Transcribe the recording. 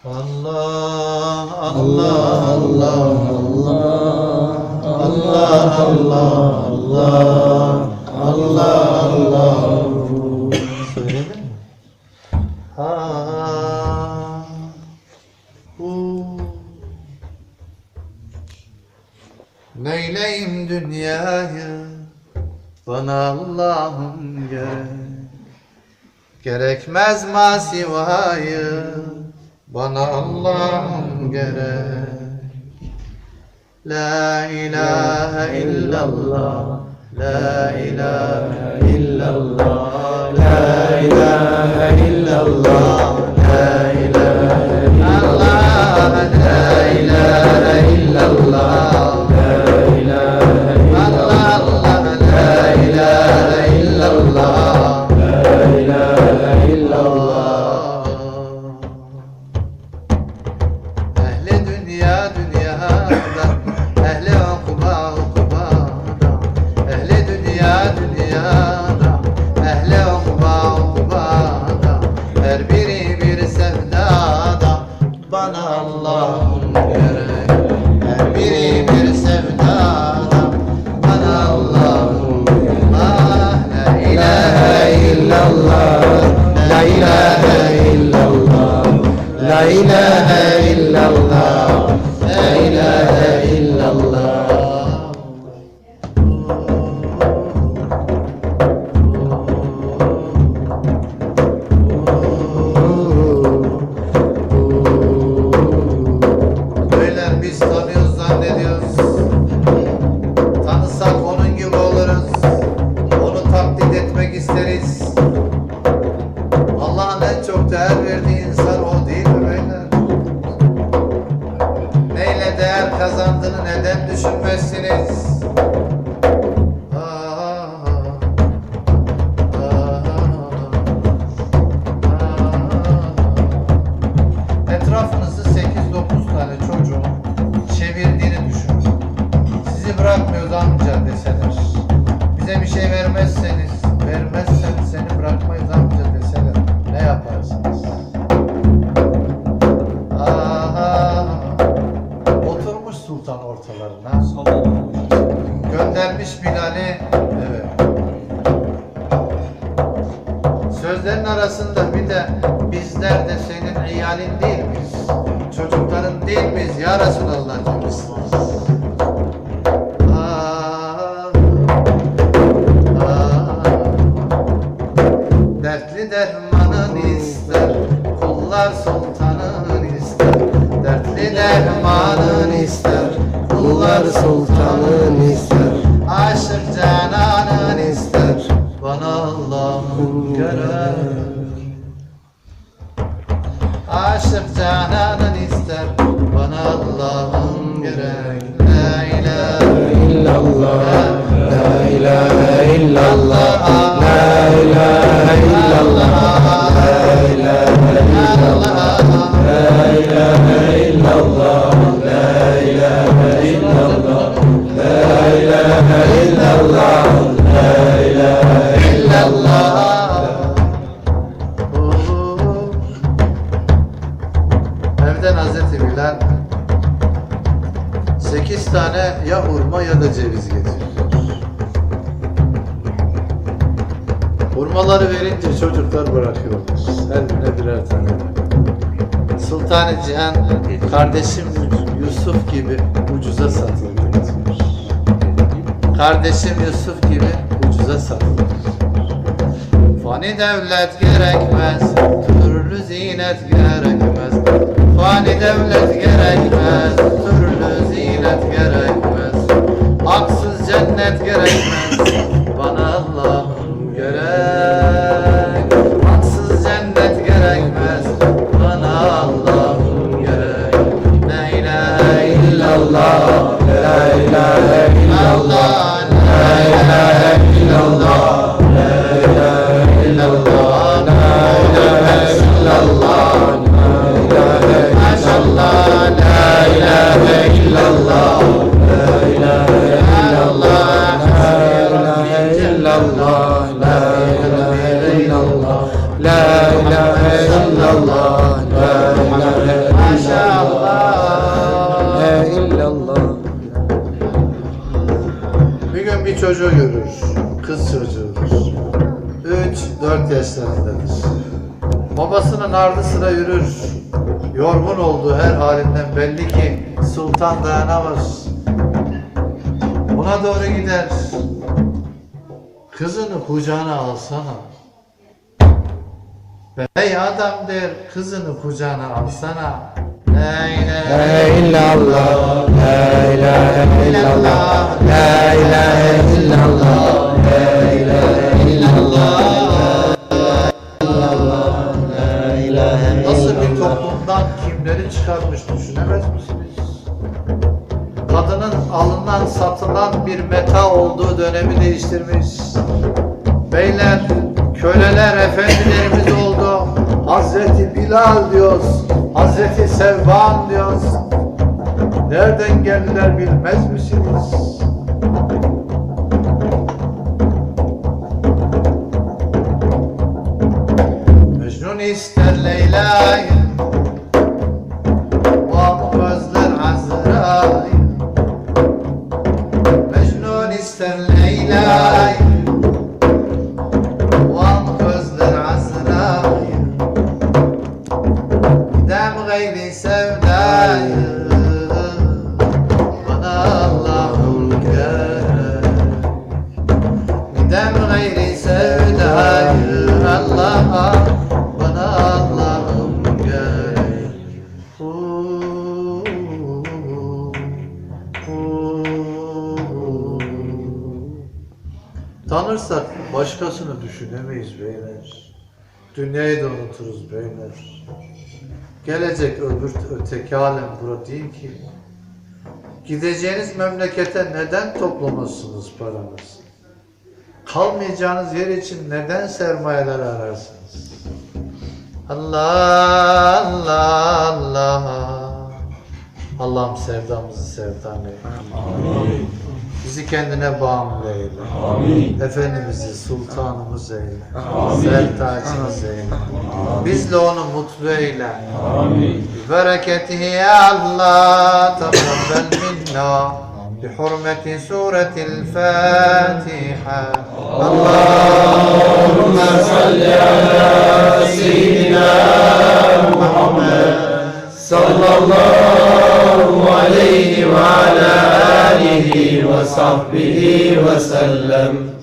Allah Allah Allah Allah Allah Allah Allah Allah Söyledin? Ha hu Neyleyim dünyayı bana Allah'ım gerek Gerekmez masivayı bana Allah'ım gerek La ilahe illallah La ilahe illallah La ilahe illallah La ilahe illallah يا دنيا Sözlerin arasında bir de bizler de senin iyalin değil miyiz? Çocukların değil miyiz ya Resulallah demişsiniz. Ah, ah. Dertli dermanın ister, kullar sultanın ister. Dertli dermanın ister, kullar sultanın ister. Aşık Gerek. Aşık ister, bana Allah'ın gerek. La ilahe illallah, la ilahe illallah, la ilahe illallah, Hazreti Bilal sekiz tane ya hurma ya da ceviz getiriyor. Hurmaları verince çocuklar bırakıyorlar. Her birine birer tane. Sultan-ı Cihan kardeşim Yusuf gibi ucuza satıldı. Kardeşim Yusuf gibi ucuza satıldı. Fani devlet gerekmez, türlü zinet gerekmez. Çocuğu görür. Kız çocuğudur. 3-4 yaşlarındadır. Babasının ardı sıra yürür. Yorgun olduğu her halinden belli ki sultan dayanamaz. Ona doğru gider. Kızını kucağına alsana. Bey adam der kızını kucağına alsana. İllallah, bir toplumdan kimleri çıkarmış düşünemez misiniz? Kadının alınan satılan bir meta olduğu dönemi değiştirmiş. Beyler, köleler efendilerimiz oldu. Hazreti Bilal diyoruz. Hazreti Sevban diyoruz. Nereden geldiler bilmez misiniz? Tanırsak başkasını düşünemeyiz beyler. Dünyayı da unuturuz beyler. Gelecek öbür öteki alem bura değil ki. Gideceğiniz memlekete neden toplamazsınız paranızı? Kalmayacağınız yer için neden sermayeler ararsınız? Allah Allah Allah Allah'ım sevdamızı sevdan eyle. Bizi kendine bağımlı eyle. Efendimiz'i sultanımız eyle. Sertacımız eyle. Bizle onu mutlu eyle. Bereketihi ya Allah takabbel minna. بحرمة سورة الفاتحة اللهم صل على سيدنا محمد صلى الله عليه وعلى آله وصحبه وسلم.